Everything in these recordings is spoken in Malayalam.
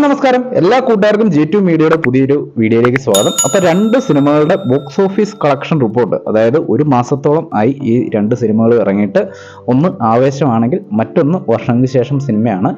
ഹായ് നമസ്കാരം. എല്ലാ കൂട്ടുകാർക്കും ജെ ടു മീഡിയയുടെ പുതിയൊരു വീഡിയോയിലേക്ക് സ്വാഗതം. അപ്പൊ രണ്ട് സിനിമകളുടെ ബോക്സ് ഓഫീസ് കളക്ഷൻ റിപ്പോർട്ട് അതായത് ഒരു മാസത്തോളം ആയി ഈ രണ്ട് സിനിമകൾ ഇറങ്ങിയിട്ട് ഒന്ന് ആവേശമാണെങ്കിൽ മറ്റൊന്ന് വർഷങ്ങൾക്ക് ശേഷം സിനിമയാണ്.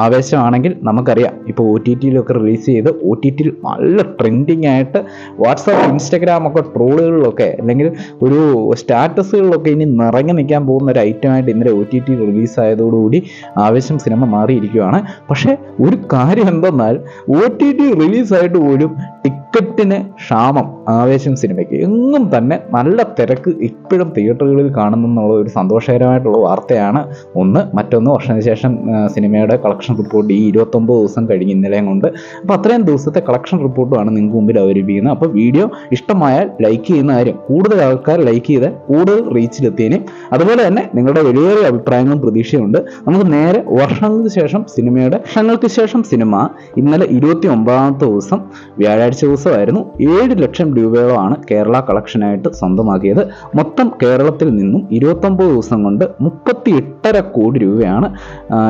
ആവേശമാണെങ്കിൽ നമുക്കറിയാം ഇപ്പോൾ ഒ ടി ടിയിലൊക്കെ റിലീസ് ചെയ്ത് ഒ ടി ടിയിൽ നല്ല ട്രെൻഡിങ് ആയിട്ട് വാട്സാപ്പ് ഇൻസ്റ്റഗ്രാം ഒക്കെ ട്രോളുകളിലൊക്കെ അല്ലെങ്കിൽ ഒരു സ്റ്റാറ്റസുകളിലൊക്കെ ഇനി നിറഞ്ഞു നിൽക്കാൻ പോകുന്ന ഒരു ഐറ്റമായിട്ട് ഇന്നലെ ഒ ടി ടി റിലീസ് ആയതോടുകൂടി ആവേശം സിനിമ മാറിയിരിക്കുകയാണ്. പക്ഷേ ഒരു കാര്യം എന്തെന്നാൽ ഒ ടി ടി റിലീസായിട്ട് പോലും ടിക്കറ്റിന് ക്ഷാമം ആവേശം സിനിമയ്ക്ക്. എങ്ങും തന്നെ നല്ല തിരക്ക് ഇപ്പോഴും തിയേറ്ററുകളിൽ കാണുന്നുള്ള ഒരു സന്തോഷകരമായിട്ടുള്ള വാർത്തയാണ് ഒന്ന്. മറ്റൊന്ന് വർഷത്തിന് ശേഷം സിനിമയുടെ കളക്ഷൻ റിപ്പോർട്ട് ഈ ഇരുപത്തൊമ്പത് ദിവസം കഴിഞ്ഞ ഇന്നലെയും കൊണ്ട്. അപ്പോൾ അത്രയും ദിവസത്തെ കളക്ഷൻ റിപ്പോർട്ടുമാണ് നിങ്ങൾക്ക് മുമ്പിൽ അവതരിപ്പിക്കുന്നത്. അപ്പോൾ വീഡിയോ ഇഷ്ടമായാൽ ലൈക്ക് ചെയ്യുന്ന കാര്യം കൂടുതൽ ആൾക്കാർ ലൈക്ക് ചെയ്ത് കൂടുതൽ റീച്ചിലെത്തിയതിനും അതുപോലെ തന്നെ നിങ്ങളുടെ വലിയ അഭിപ്രായങ്ങളും പ്രതീക്ഷയുണ്ട് നമുക്ക് നേരെ വർഷങ്ങൾക്ക് ശേഷം സിനിമയുടെ വർഷങ്ങൾക്ക് ശേഷം സിനിമ ഇന്നലെ ഇരുപത്തി ഒമ്പതാമത്തെ ദിവസം വ്യാഴാഴ്ച ദിവസമായിരുന്നു. ഏഴ് ലക്ഷം രൂപയോളമാണ് കേരള കളക്ഷനായിട്ട് സ്വന്തമാക്കിയത്. മൊത്തം കേരളത്തിൽ നിന്നും ഇരുപത്തൊമ്പത് ദിവസം കൊണ്ട് മുപ്പത്തി എട്ടര കോടി രൂപയാണ്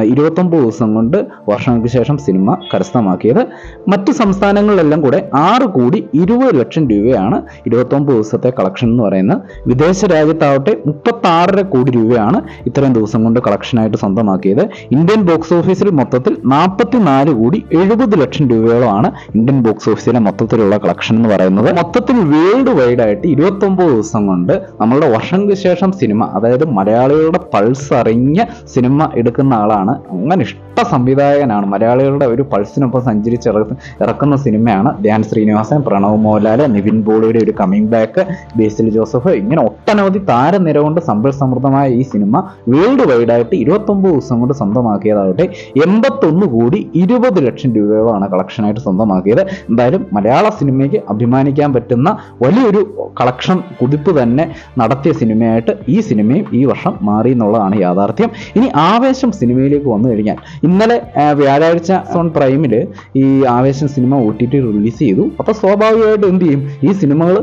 ഇരുപത്തൊമ്പത് ദിവസം കൊണ്ട് വർഷങ്ങൾക്ക് ശേഷം സിനിമ കരസ്ഥമാക്കിയത്. മറ്റ് സംസ്ഥാനങ്ങളിലെല്ലാം കൂടെ ആറ് കോടി ഇരുപത് ലക്ഷം രൂപയാണ് ഇരുപത്തൊമ്പത് ദിവസത്തെ കളക്ഷൻ എന്ന് പറയുന്നത്. വിദേശ രാജ്യത്താവട്ടെ മുപ്പത്തി ആറര കോടി രൂപയാണ് ഇത്രയും ദിവസം കൊണ്ട് കളക്ഷനായിട്ട് സ്വന്തമാക്കിയത്. ഇന്ത്യൻ ബോക്സ് ഓഫീസിൽ മൊത്തത്തിൽ നാൽപ്പത്തി നാല് കോടി എഴുപത് ലക്ഷം രൂപയോളമാണ് ഇന്ത്യൻ ബോക്സ് ഓഫീസിലെ മൊത്തത്തിലുള്ള കളക്ഷൻ എന്ന് പറയുന്നത് മൊത്തത്തിൽ വേൾഡ് വൈഡ് ആയിട്ട് ഇരുപത്തൊമ്പത് ദിവസം കൊണ്ട് നമ്മളുടെ വർഷങ്ങൾക്ക് ശേഷം സിനിമ അതായത് മലയാളികളുടെ പൾസ് അറിഞ്ഞ സിനിമ എടുക്കുന്ന ആളാണ്. അങ്ങനെ ഇഷ്ട സംവിധായകനാണ്. മലയാളികളുടെ ഒരു പൾസിനൊപ്പം സഞ്ചരിച്ച് ഇറക്കുന്ന സിനിമയാണ് ധ്യാൻ ശ്രീനിവാസൻ പ്രണവ് മോഹൻലാൽ നിവിൻ പോളിയുടെ ഒരു കമ്മിങ് ബാക്ക് ബേസിൽ ജോസഫ്. ഇങ്ങനെ ഒട്ടനവധി താരനിര കൊണ്ട് സമ്പൽ സമൃദ്ധമായ ഈ സിനിമ വേൾഡ് വൈഡ് ആയിട്ട് ഇരുപത്തൊമ്പത് ദിവസം കൊണ്ട് സ്വന്തമാക്കിയതാവട്ടെ. എൺപത്തൊന്ന് കോടി ഇരുപത് ലക്ഷം രൂപയോളമാണ് കളക്ഷനായിട്ട് സ്വന്തമാക്കിയത്. എന്തായാലും മലയാള സിനിമയ്ക്ക് അഭിമാനിക്കാൻ പറ്റുന്ന വലിയൊരു കളക്ഷൻ കുതിപ്പ് തന്നെ നടത്തിയ സിനിമയായിട്ട് ഈ സിനിമയും ഈ വർഷം മാറി എന്നുള്ളതാണ് യാഥാർത്ഥ്യം. ഇനി ആവേശം സിനിമയിലേക്ക് വന്നു കഴിഞ്ഞാൽ ഇന്നലെ വ്യാഴാഴ്ച സോൺ പ്രൈമിൽ ഈ ആവേശം സിനിമ ഒ ടി ടി റിലീസ് ചെയ്തു. അപ്പോൾ സ്വാഭാവികമായിട്ട് എന്ത് ചെയ്യും? ഈ സിനിമകൾ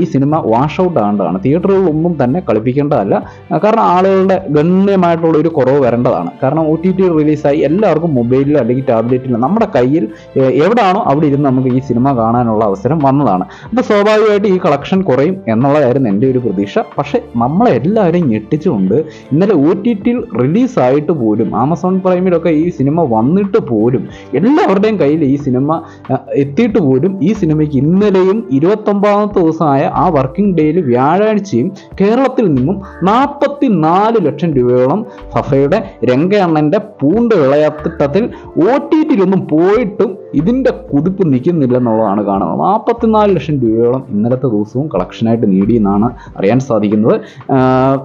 ഈ സിനിമ വാഷ് ഔട്ട് ആകേണ്ടതാണ്. തിയേറ്ററുകളിലൊന്നും തന്നെ കളിപ്പിക്കേണ്ടതല്ല. കാരണം ആളുകളുടെ ഗണ്യമായിട്ടുള്ള ഒരു കുറവ് വരേണ്ടതാണ്. കാരണം ഒ ടി ടി റിലീസായി എല്ലാവർക്കും മൊബൈലിലോ അല്ലെങ്കിൽ ടാബ്ലറ്റിൽ നമ്മുടെ കയ്യിൽ എവിടെയാണോ അവിടെ ഇരുന്ന് നമുക്ക് ഈ സിനിമ കാണാനുള്ള അവസരം വന്നതാണ്. അപ്പോൾ സ്വാഭാവികമായിട്ട് ഈ കളക്ഷൻ കുറയും എന്നുള്ളതായിരുന്നു എന്റെ ഒരു പ്രതീക്ഷ. പക്ഷേ നമ്മളെല്ലാവരും ഞെട്ടിച്ചുകൊണ്ട് ഇന്നലെ ഒ ടി ടിയിൽ റിലീസായിട്ട് പോലും ആമസോൺ പ്രൈമിലൊക്കെ ഈ സിനിമ വന്നിട്ട് പോലും എല്ലാവരുടെയും കയ്യിൽ ഈ സിനിമ എത്തിയിട്ട് പോലും ഈ സിനിമയ്ക്ക് ഇന്നലെയും ഇരുപത്തൊമ്പതാമത്തെ ദിവസമായ ആ വർക്കിംഗ് ഡേയിൽ വ്യാഴാഴ്ചയും കേരളത്തിൽ നിന്നും നാൽപ്പത്തി നാല് ലക്ഷം രൂപയോളം ഫഫയുടെ രംഗയണ്ണന്റെ പൂണ്ട് വിളയാത്തത്തിൽ ഒ ടി ടിയിലൊന്നും പോയിട്ടും ഇതിന്റെ കുതിപ്പ് നിൽക്കുന്നില്ല എന്നുള്ളതാണ് കാണുന്നത് നാൽപ്പത്തിനാല് ലക്ഷം രൂപയോളം ഇന്നലത്തെ ദിവസവും കളക്ഷനായിട്ട് നേടി എന്നാണ് അറിയാൻ സാധിക്കുന്നത്.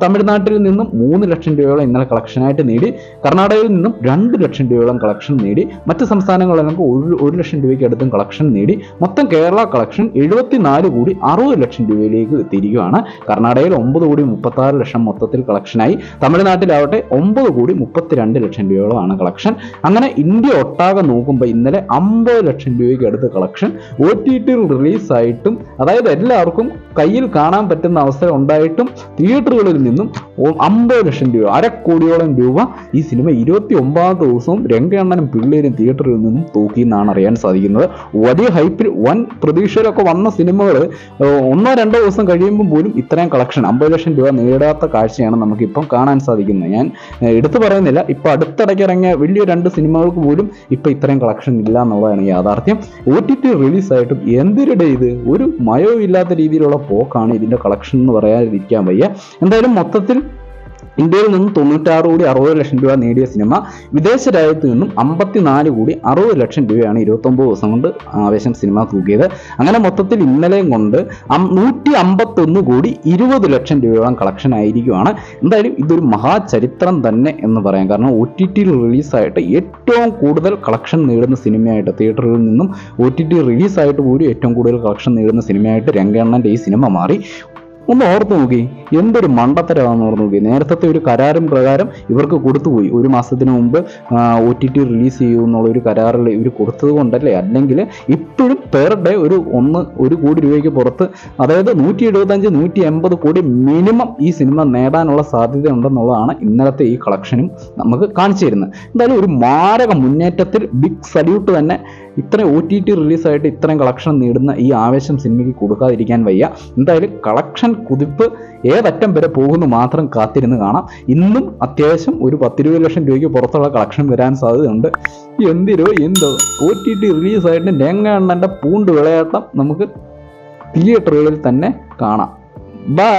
തമിഴ്നാട്ടിൽ നിന്നും മൂന്ന് ലക്ഷം രൂപയോളം ഇന്നലെ കളക്ഷനായിട്ട് നേടി. കർണാടകയിൽ നിന്നും രണ്ട് ലക്ഷം രൂപയോളം കളക്ഷൻ നേടി. മറ്റ് സംസ്ഥാനങ്ങളിലൊക്കെ ഒരു ഒരു ലക്ഷം രൂപയ്ക്ക് അടുത്തും കളക്ഷൻ നേടി. മൊത്തം കേരള കളക്ഷൻ എഴുപത്തിനാല് കോടി അറുപത് ലക്ഷം രൂപയിലേക്ക് എത്തിയിരിക്കുകയാണ്. കർണാടകയിൽ ഒമ്പത് കോടി മുപ്പത്താറ് ലക്ഷം മൊത്തത്തിൽ കളക്ഷനായി തമിഴ്നാട്ടിലാവട്ടെ ഒമ്പത് കോടി മുപ്പത്തിരണ്ട് ലക്ഷം രൂപയോളമാണ് കളക്ഷൻ അങ്ങനെ ഇന്ത്യ ഒട്ടാകെ നോക്കുമ്പോൾ ഇന്നലെ അമ്പത് ലക്ഷം രൂപയ്ക്ക് അടുത്ത് കളക്ഷൻ. ഒ ടി ടിയിൽ റിലീസായിട്ടും അതായത് എല്ലാവർക്കും കയ്യിൽ കാണാൻ പറ്റുന്ന അവസരം ഉണ്ടായിട്ടും തിയേറ്ററുകളിൽ നിന്നും അമ്പത് ലക്ഷം രൂപ അരക്കോടിയോളം രൂപ ഈ സിനിമ ഇരുപത്തി ഒമ്പതാമത്തെ ദിവസവും രംഗണ്ണനും പിള്ളേരും തിയേറ്ററിൽ നിന്നും തൂക്കി എന്നാണ് അറിയാൻ സാധിക്കുന്നത്. വലിയ ഹൈപ്പിൽ വൻ പ്രതീക്ഷയിലൊക്കെ വന്ന സിനിമകൾ ഒന്നോ രണ്ടോ ദിവസം കഴിയുമ്പോൾ പോലും ഇത്രയും കളക്ഷൻ അമ്പത് ലക്ഷം രൂപ നേടാത്ത കാഴ്ചയാണ് നമുക്കിപ്പം കാണാൻ സാധിക്കുന്നത്. ഞാൻ എടുത്തു പറയുന്നില്ല. ഇപ്പം അടുത്തിടയ്ക്ക് ഇറങ്ങിയ വലിയ രണ്ട് സിനിമകൾക്ക് പോലും ഇപ്പം ഇത്രയും കളക്ഷൻ ഇല്ല എന്നുള്ളതാണ് യാഥാർത്ഥ്യം. ഒ ടി ടി റിലീസായിട്ടും എന്തിരുടെ ഇത്? ഒരു മയവും ഇല്ലാത്ത രീതിയിലുള്ള പോക്കാണ് ഇതിന്റെ കളക്ഷൻ എന്ന് പറയാതിരിക്കാൻ വയ്യ. എന്തായാലും മൊത്തത്തിൽ ഇന്ത്യയിൽ നിന്നും തൊണ്ണൂറ്റാറ് കോടി അറുപത് ലക്ഷം രൂപ നേടിയ സിനിമ വിദേശ രാജ്യത്ത് നിന്നും അമ്പത്തിനാല് കോടി അറുപത് ലക്ഷം രൂപയാണ് ഇരുപത്തൊമ്പത് ദിവസം കൊണ്ട് ആവേശം സിനിമ തൂക്കിയത്. അങ്ങനെ മൊത്തത്തിൽ ഇന്നലെയും കൊണ്ട് നൂറ്റി അമ്പത്തൊന്ന് കോടി ഇരുപത് ലക്ഷം രൂപയോളം കളക്ഷൻ ആയിരിക്കുവാണ്. എന്തായാലും ഇതൊരു മഹാചരിത്രം തന്നെ എന്ന് പറയാം. കാരണം ഒ ടി ടിയിൽ റിലീസായിട്ട് ഏറ്റവും കൂടുതൽ കളക്ഷൻ നേടുന്ന സിനിമയായിട്ട് തിയേറ്ററിൽ നിന്നും ഒ ടി ടി റിലീസായിട്ട് പോലും ഏറ്റവും കൂടുതൽ കളക്ഷൻ നേടുന്ന സിനിമയായിട്ട് രംഗണ്ണന്റെ ഈ സിനിമ മാറി. ഒന്ന് ഓർത്ത് നോക്കി. എന്തൊരു മണ്ടത്തരമാണെന്ന് ഓർത്ത് നോക്കി. നേരത്തെ ഒരു കരാറും പ്രകാരം ഇവർക്ക് കൊടുത്തുപോയി ഒരു മാസത്തിന് മുമ്പ് ഒ ടി ടി റിലീസ് ചെയ്യൂ എന്നുള്ള ഒരു കരാറിൽ ഇവർ കൊടുത്തത് കൊണ്ടല്ലേ? അല്ലെങ്കിൽ ഇപ്പോഴും പെർ ഡേ ഒരു ഒന്ന് ഒരു കോടി രൂപയ്ക്ക് പുറത്ത് അതായത് നൂറ്റി എഴുപത്തഞ്ച് നൂറ്റി എൺപത് കോടി മിനിമം ഈ സിനിമ നേടാനുള്ള സാധ്യത ഉണ്ടെന്നുള്ളതാണ് ഇന്നലത്തെ ഈ കളക്ഷനും നമുക്ക് കാണിച്ചു തരുന്നത്. എന്തായാലും ഒരു മാരക മുന്നേറ്റത്തിൽ ബിഗ് സല്യൂട്ട് തന്നെ ഇത്രയും ഒ ടി ടി റിലീസായിട്ട് ഇത്രയും കളക്ഷൻ നേടുന്ന ഈ ആവേശം സിനിമയ്ക്ക് കൊടുക്കാതിരിക്കാൻ വയ്യ. എന്തായാലും കളക്ഷൻ കുതിപ്പ് ഏതറ്റം വരെ പോകുന്നു മാത്രം കാത്തിരുന്ന് കാണാം. ഇന്നും അത്യാവശ്യം ഒരു പത്തിരുപത് ലക്ഷം രൂപയ്ക്ക് പുറത്തുള്ള കളക്ഷൻ വരാൻ സാധ്യതയുണ്ട്. എന്തിരോ എന്തോ. ഒ ടി ടി റിലീസായിട്ട് നെങ്ങണ്ണന്റെ പൂണ്ട് വിളയാട്ടം നമുക്ക് തിയേറ്ററുകളിൽ തന്നെ കാണാം. ബൈ